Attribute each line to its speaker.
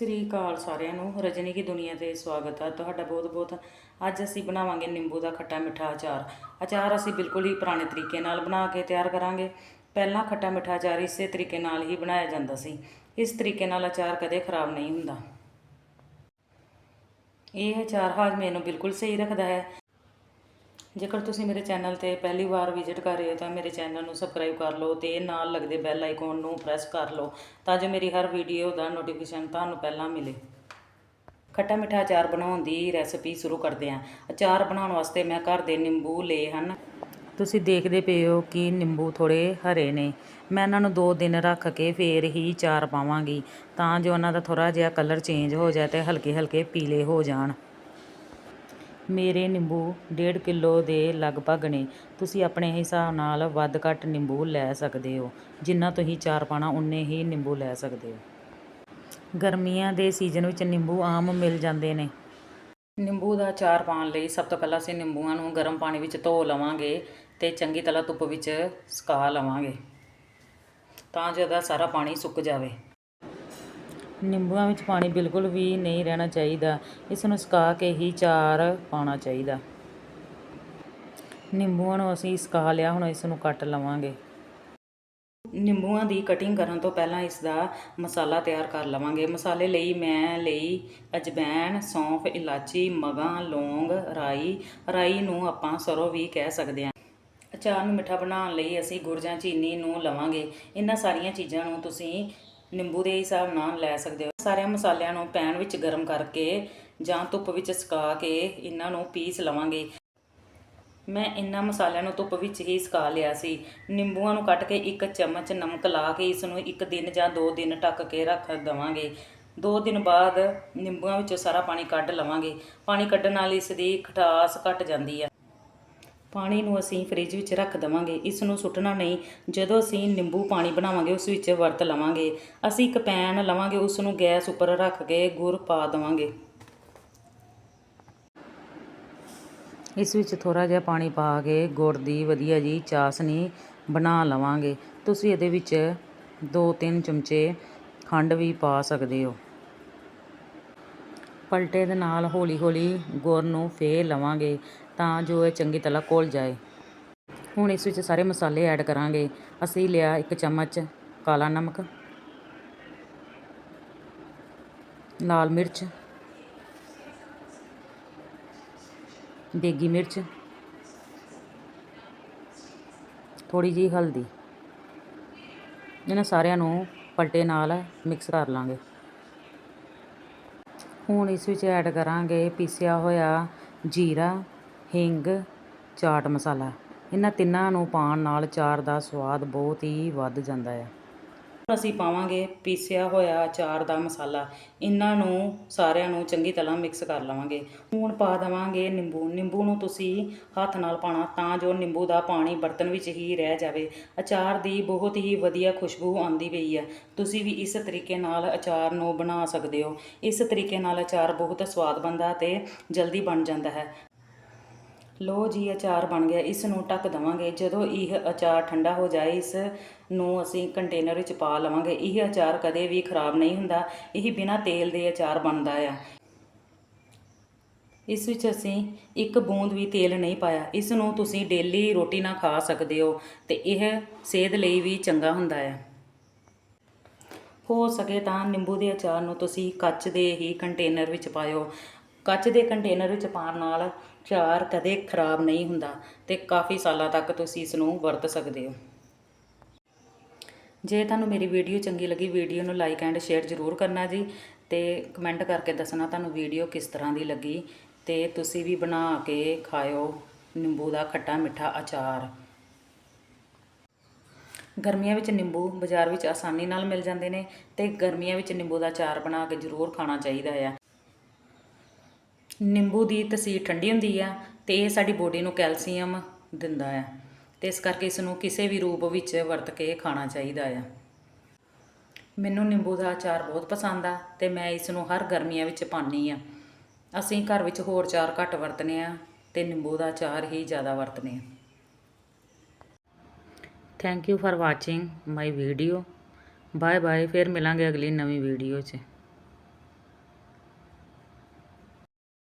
Speaker 1: ਸ੍ਰੀ ਅਕਾਲ ਸਾਰਿਆਂ ਨੂੰ। ਰਜਨੀ ਕੀ ਦੁਨੀਆ ਤੇ ਸਵਾਗਤ ਹੈ ਤੁਹਾਡਾ ਬਹੁਤ-ਬਹੁਤ। ਅੱਜ ਅਸੀਂ ਬਣਾਵਾਂਗੇ ਨਿੰਬੂ ਦਾ ਖੱਟਾ ਮਿੱਠਾ ਅਚਾਰ। ਅਚਾਰ ਅਸੀਂ ਬਿਲਕੁਲ ਹੀ ਪੁਰਾਣੇ ਤਰੀਕੇ ਨਾਲ ਬਣਾ ਕੇ ਤਿਆਰ ਕਰਾਂਗੇ। ਪਹਿਲਾਂ ਖੱਟਾ ਮਿੱਠਾ ਅਚਾਰ ਇਸੇ ਤਰੀਕੇ ਨਾਲ ਹੀ ਬਣਾਇਆ ਜਾਂਦਾ ਸੀ। ਇਸ ਤਰੀਕੇ ਨਾਲ ਅਚਾਰ ਕਦੇ ਖਰਾਬ ਨਹੀਂ ਹੁੰਦਾ। ਇਹ ਅਚਾਰ ਹਾਜ਼ਮੇ ਨੂੰ ਬਿਲਕੁਲ ਸਹੀ ਰੱਖਦਾ ਹੈ। ਜੇਕਰ ਤੁਸੀਂ ਮੇਰੇ ਚੈਨਲ ਤੇ ਪਹਿਲੀ ਵਾਰ ਵਿਜ਼ਿਟ ਕਰ ਰਹੇ ਹੋ ਤਾਂ ਮੇਰੇ ਚੈਨਲ ਨੂੰ ਸਬਸਕ੍ਰਾਈਬ ਕਰ ਲਓ ਤੇ ਨਾਲ ਲੱਗਦੇ ਬੈਲ ਆਈਕਨ ਨੂੰ ਪ੍ਰੈਸ ਕਰ ਲਓ ਤਾਂ ਜੋ ਮੇਰੀ ਹਰ ਵੀਡੀਓ ਦਾ ਨੋਟੀਫਿਕੇਸ਼ਨ ਤੁਹਾਨੂੰ ਪਹਿਲਾਂ ਮਿਲੇ। ਖੱਟਾ ਮਿੱਠਾ ਅਚਾਰ ਬਣਾਉਣ ਦੀ ਰੈਸਪੀ ਸ਼ੁਰੂ ਕਰਦੇ ਹਾਂ। ਅਚਾਰ ਬਣਾਉਣ ਵਾਸਤੇ ਮੈਂ ਘਰ ਦੇ ਨਿੰਬੂ ਲਏ ਹਨ। ਤੁਸੀਂ ਦੇਖਦੇ ਪਏ ਹੋ ਕਿ ਨਿੰਬੂ ਥੋੜੇ ਹਰੇ ਨੇ। ਮੈਂ ਇਹਨਾਂ ਨੂੰ 2 ਦਿਨ ਰੱਖ ਕੇ ਫੇਰ ਹੀ ਚਾਰ ਪਾਵਾਂਗੀ ਤਾਂ ਜੋ ਉਹਨਾਂ ਦਾ ਥੋੜਾ ਜਿਹਾ ਕਲਰ ਚੇਂਜ ਹੋ ਜਾਏ ਤੇ ਹਲਕੇ ਹਲਕੇ ਪੀਲੇ ਹੋ ਜਾਣ। ਮੇਰੇ ਨਿੰਬੂ ਡੇਢ ਕਿਲੋ ਦੇ ਲਗਭਗ ਨੇ। ਤੁਸੀਂ ਆਪਣੇ ਹਿਸਾਬ ਨਾਲ ਵੱਧ ਘੱਟ ਨਿੰਬੂ ਲੈ ਸਕਦੇ ਹੋ, ਜਿੰਨਾ ਤੁਸੀਂ ਚਾਰ ਪਾਣਾ ਉਨੇ ਹੀ ਨਿੰਬੂ ਲੈ ਸਕਦੇ ਹੋ। ਗਰਮੀਆਂ ਦੇ ਸੀਜ਼ਨ ਵਿੱਚ ਨਿੰਬੂ ਆਮ ਮਿਲ ਜਾਂਦੇ ਨੇ। ਨਿੰਬੂ ਦਾ ਅਚਾਰ ਪਾਉਣ ਲਈ ਸਭ ਤੋਂ ਪਹਿਲਾਂ ਅਸੀਂ ਨਿੰਬੂਆਂ ਨੂੰ ਗਰਮ ਪਾਣੀ ਵਿੱਚ ਧੋ ਲਵਾਂਗੇ ਤੇ ਚੰਗੀ ਤਰ੍ਹਾਂ ਧੁੱਪ ਵਿੱਚ ਸੁਕਾ ਲਵਾਂਗੇ, ਤਾਂ ਜੋ ਸਾਰਾ ਪਾਣੀ ਸੁੱਕ ਜਾਵੇ। ਨਿੰਬੂਆਂ ਵਿੱਚ ਪਾਣੀ ਬਿਲਕੁਲ ਵੀ ਨਹੀਂ ਰਹਿਣਾ ਚਾਹੀਦਾ। ਇਸ ਨੂੰ ਸੁਕਾ ਕੇ ਹੀ ਚਾਰ ਪਾਉਣਾ ਚਾਹੀਦਾ। ਨਿੰਬੂਆਂ ਨੂੰ ਅਸੀਂ ਸੁਕਾ ਲਿਆ, ਹੁਣ ਇਸ ਨੂੰ ਕੱਟ ਲਵਾਂਗੇ। ਨਿੰਬੂਆਂ ਦੀ ਕਟਿੰਗ ਕਰਨ ਤੋਂ ਪਹਿਲਾਂ ਇਸ ਦਾ ਮਸਾਲਾ ਤਿਆਰ ਕਰ ਲਵਾਂਗੇ। ਮਸਾਲੇ ਲਈ ਮੈਂ ਲਈ ਅਜਵੈਣ, ਸੌਂਫ, ਇਲਾਚੀ, ਮਗਾਂ, ਲੌਂਗ, ਰਾਈ। ਰਾਈ ਨੂੰ ਆਪਾਂ ਸਰੋਂ ਵੀ ਕਹਿ ਸਕਦੇ ਹਾਂ। ਅਚਾਰ ਨੂੰ ਮਿੱਠਾ ਬਣਾਉਣ ਲਈ ਅਸੀਂ ਗੁੜ ਜਾਂ ਚੀਨੀ ਨੂੰ ਲਵਾਂਗੇ। ਇਹਨਾਂ ਸਾਰੀਆਂ ਚੀਜ਼ਾਂ ਨੂੰ ਤੁਸੀਂ ਨਿੰਬੂ ਦੇ ਹਿਸਾਬ ਨਾਲ ਲੈ ਸਕਦੇ ਹੋ। ਸਾਰਿਆਂ ਮਸਾਲਿਆਂ ਨੂੰ ਪੈਨ ਵਿੱਚ ਗਰਮ ਕਰਕੇ ਜਾਂ ਧੁੱਪ ਵਿੱਚ ਸੁਕਾ ਕੇ ਇਹਨਾਂ ਨੂੰ ਪੀਸ ਲਵਾਂਗੇ। ਮੈਂ ਇਹਨਾਂ ਮਸਾਲਿਆਂ ਨੂੰ ਧੁੱਪ ਵਿੱਚ ਹੀ ਸੁਕਾ ਲਿਆ ਸੀ। ਨਿੰਬੂਆਂ ਨੂੰ ਕੱਟ ਕੇ ਇੱਕ ਚਮਚ ਨਮਕ ਲਾ ਕੇ ਇਸ ਨੂੰ ਇੱਕ ਦਿਨ ਜਾਂ ਦੋ ਦਿਨ ਢੱਕ ਕੇ ਰੱਖ ਦਵਾਂਗੇ। ਦੋ ਦਿਨ ਬਾਅਦ ਨਿੰਬੂਆਂ ਵਿੱਚੋਂ ਸਾਰਾ ਪਾਣੀ ਕੱਢ ਲਵਾਂਗੇ। ਪਾਣੀ ਕੱਢਣ ਨਾਲ ਇਸ ਦੀ ਖਟਾਸ ਘਟ ਜਾਂਦੀ ਹੈ ਪਾਣੀ ਨੂੰ ਅਸੀਂ ਫ੍ਰਿਜ ਵਿੱਚ ਰੱਖ ਦਵਾਂਗੇ ਇਸ ਨੂੰ ਸੁੱਟਣਾ ਨਹੀਂ। ਜਦੋਂ ਅਸੀਂ ਨਿੰਬੂ ਪਾਣੀ ਬਣਾਵਾਂਗੇ, ਉਸ ਵਿੱਚ ਵਰਤ ਲਵਾਂਗੇ। ਅਸੀਂ ਇੱਕ ਪੈਨ ਲਵਾਂਗੇ ਉਸ ਨੂੰ ਗੈਸ ਉੱਪਰ ਰੱਖ ਕੇ ਗੁੜ ਪਾ ਦਵਾਂਗੇ। ਇਸ ਵਿੱਚ ਥੋੜਾ ਜਿਹਾ ਪਾਣੀ ਪਾ ਕੇ ਗੁੜ ਦੀ ਵਧੀਆ ਜੀ ਚਾਸਨੀ ਬਣਾ ਲਵਾਂਗੇ। ਤੁਸੀਂ ਇਹਦੇ ਵਿੱਚ 2-3 ਚਮਚੇ ਖੰਡ ਵੀ ਪਾ ਸਕਦੇ ਹੋ। ਪਲਟੇ ਦੇ ਨਾਲ ਹੌਲੀ-ਹੌਲੀ ਗੁੜ ਨੂੰ ਫੇਰ ਲਵਾਂਗੇ। ਤਾਂ ਜੋ ਇਹ ਚੰਗੀ ਤਰ੍ਹਾਂ ਘੁਲ ਜਾਏ। ਹੁਣ ਇਸ ਵਿੱਚ ਸਾਰੇ ਮਸਾਲੇ ਐਡ ਕਰਾਂਗੇ। ਅਸੀਂ ਲਿਆ ਇੱਕ ਚਮਚ ਕਾਲਾ ਨਮਕ, ਲਾਲ ਮਿਰਚ, ਦੇਗੀ ਮਿਰਚ ਥੋੜੀ ਜੀ ਹਲਦੀ। ਇਹਨਾਂ ਸਾਰਿਆਂ ਨੂੰ ਪਲਟੇ ਨਾਲ ਮਿਕਸ ਕਰ ਲਾਂਗੇ। ਹੁਣ ਇਸ ਵਿੱਚ ਐਡ ਕਰਾਂਗੇ ਪੀਸਿਆ ਹੋਇਆ ਜੀਰਾ ਹਿੰਗ, ਚਾਟ ਮਸਾਲਾ। ਇਹਨਾਂ ਤਿੰਨਾਂ ਨੂੰ ਪਾਉਣ ਨਾਲ ਚਾਰ ਦਾ ਸਵਾਦ ਬਹੁਤ ਹੀ ਵੱਧ ਜਾਂਦਾ ਹੈ ਅਸੀਂ ਪਾਵਾਂਗੇ ਪੀਸਿਆ ਹੋਇਆ ਅਚਾਰ ਦਾ ਮਸਾਲਾ। ਇਹਨਾਂ ਨੂੰ ਸਾਰਿਆਂ ਨੂੰ ਚੰਗੀ ਤਰ੍ਹਾਂ ਮਿਕਸ ਕਰ ਲਵਾਂਗੇ। ਹੁਣ ਪਾ ਦੇਵਾਂਗੇ ਨਿੰਬੂ। ਨਿੰਬੂ ਨੂੰ ਤੁਸੀਂ ਹੱਥ ਨਾਲ ਪਾਣਾ ਤਾਂ ਜੋ ਨਿੰਬੂ ਦਾ ਪਾਣੀ ਬਰਤਨ ਵਿੱਚ ਹੀ ਰਹਿ ਜਾਵੇ। ਅਚਾਰ ਦੀ ਬਹੁਤ ਹੀ ਵਧੀਆ ਖੁਸ਼ਬੂ ਆਉਂਦੀ ਪਈ ਹੈ ਤੁਸੀਂ ਵੀ ਇਸ ਤਰੀਕੇ ਨਾਲ ਅਚਾਰ ਨੂੰ ਬਣਾ ਸਕਦੇ ਹੋ। ਇਸ ਤਰੀਕੇ ਨਾਲ ਅਚਾਰ ਬਹੁਤ ਸਵਾਦ ਬਣਦਾ ਤੇ ਜਲਦੀ ਬਣ ਜਾਂਦਾ ਹੈ। ਲੋ ਜੀ, ਅਚਾਰ ਬਣ ਗਿਆ। ਇਸ ਨੂੰ ਢੱਕ ਦਵਾਂਗੇ। ਜਦੋਂ ਇਹ ਅਚਾਰ ਠੰਡਾ ਹੋ ਜਾਏ, ਇਸ ਨੂੰ ਅਸੀਂ ਕੰਟੇਨਰ ਵਿੱਚ ਪਾ ਲਵਾਂਗੇ। ਇਹ ਅਚਾਰ ਕਦੇ ਵੀ ਖਰਾਬ ਨਹੀਂ ਹੁੰਦਾ। ਇਹ ਬਿਨਾਂ ਤੇਲ ਦੇ ਅਚਾਰ ਬਣਦਾ ਆ। ਇਸ ਵਿੱਚ ਅਸੀਂ ਇੱਕ ਬੂੰਦ ਵੀ ਤੇਲ ਨਹੀਂ ਪਾਇਆ। ਇਸ ਨੂੰ ਤੁਸੀਂ ਡੇਲੀ ਰੋਟੀ ਨਾਲ ਖਾ ਸਕਦੇ ਹੋ ਤੇ ਇਹ ਸਿਹਤ ਲਈ ਵੀ ਚੰਗਾ ਹੁੰਦਾ ਹੈ ਹੋ ਸਕੇ ਤਾਂ ਨਿੰਬੂ ਦੇ ਅਚਾਰ ਨੂੰ ਤੁਸੀਂ ਕੱਚ ਦੇ ਹੀ ਕੰਟੇਨਰ ਵਿੱਚ ਪਾਇਓ। ਕੱਚ ਦੇ ਕੰਟੇਨਰ ਵਿੱਚ ਪਾਉਣ ਨਾਲ ਅਚਾਰ ਕਦੇ ਖਰਾਬ ਨਹੀਂ ਹੁੰਦਾ ਤੇ ਕਾਫੀ ਸਾਲਾਂ ਤੱਕ ਤੁਸੀਂ ਇਸ ਨੂੰ ਵਰਤ ਸਕਦੇ ਹੋ। ਜੇ ਤੁਹਾਨੂੰ ਮੇਰੀ ਵੀਡੀਓ ਚੰਗੀ ਲੱਗੀ, ਵੀਡੀਓ ਨੂੰ ਲਾਈਕ ਐਂਡ ਸ਼ੇਅਰ ਜ਼ਰੂਰ ਕਰਨਾ ਜੀ ਤੇ ਕਮੈਂਟ ਕਰਕੇ ਦੱਸਣਾ ਤੁਹਾਨੂੰ ਵੀਡੀਓ ਕਿਸ ਤਰ੍ਹਾਂ ਦੀ ਲੱਗੀ ਤੇ ਤੁਸੀਂ ਵੀ ਬਣਾ ਕੇ ਖਾਇਓ ਨਿੰਬੂ ਦਾ ਖੱਟਾ ਮਿੱਠਾ ਅਚਾਰ। ਗਰਮੀਆਂ ਵਿੱਚ ਨਿੰਬੂ ਬਾਜ਼ਾਰ ਵਿੱਚ ਆਸਾਨੀ ਨਾਲ ਮਿਲ ਜਾਂਦੇ ਨੇ ਤੇ ਗਰਮੀਆਂ ਵਿੱਚ ਨਿੰਬੂ ਦਾ ਅਚਾਰ ਬਣਾ ਕੇ ਜ਼ਰੂਰ ਖਾਣਾ ਚਾਹੀਦਾ ਆ। ਨਿੰਬੂ ਦੀ ਤਸੀਰ ਠੰਡੀ ਹੁੰਦੀ ਆ ਤੇ ਇਹ ਸਾਡੀ ਬੋਡੀ ਨੂੰ ਕੈਲਸ਼ੀਅਮ ਦਿੰਦਾ ਆ। ਤੇ ਇਸ ਕਰਕੇ ਇਸ ਨੂੰ ਕਿਸੇ ਵੀ ਰੂਪ ਵਿੱਚ ਵਰਤ ਕੇ ਖਾਣਾ ਚਾਹੀਦਾ ਆ। ਮੈਨੂੰ ਨਿੰਬੂ ਦਾ ਅਚਾਰ ਬਹੁਤ ਪਸੰਦ ਆ ਤੇ ਮੈਂ ਇਸ ਨੂੰ ਹਰ ਗਰਮੀਆਂ ਵਿੱਚ ਪਾਉਂਦੀ ਆ। ਅਸੀਂ ਘਰ ਵਿੱਚ ਹੋਰ ਅਚਾਰ ਘੱਟ ਵਰਤਨੇ ਆ ਤੇ ਨਿੰਬੂ ਦਾ ਅਚਾਰ ਹੀ ਜ਼ਿਆਦਾ ਵਰਤਨੇ ਆ। Thank you for watching my video bye bye ਫਿਰ ਮਿਲਾਂਗੇ ਅਗਲੀ ਨਵੀਂ ਵੀਡੀਓ 'ਚ।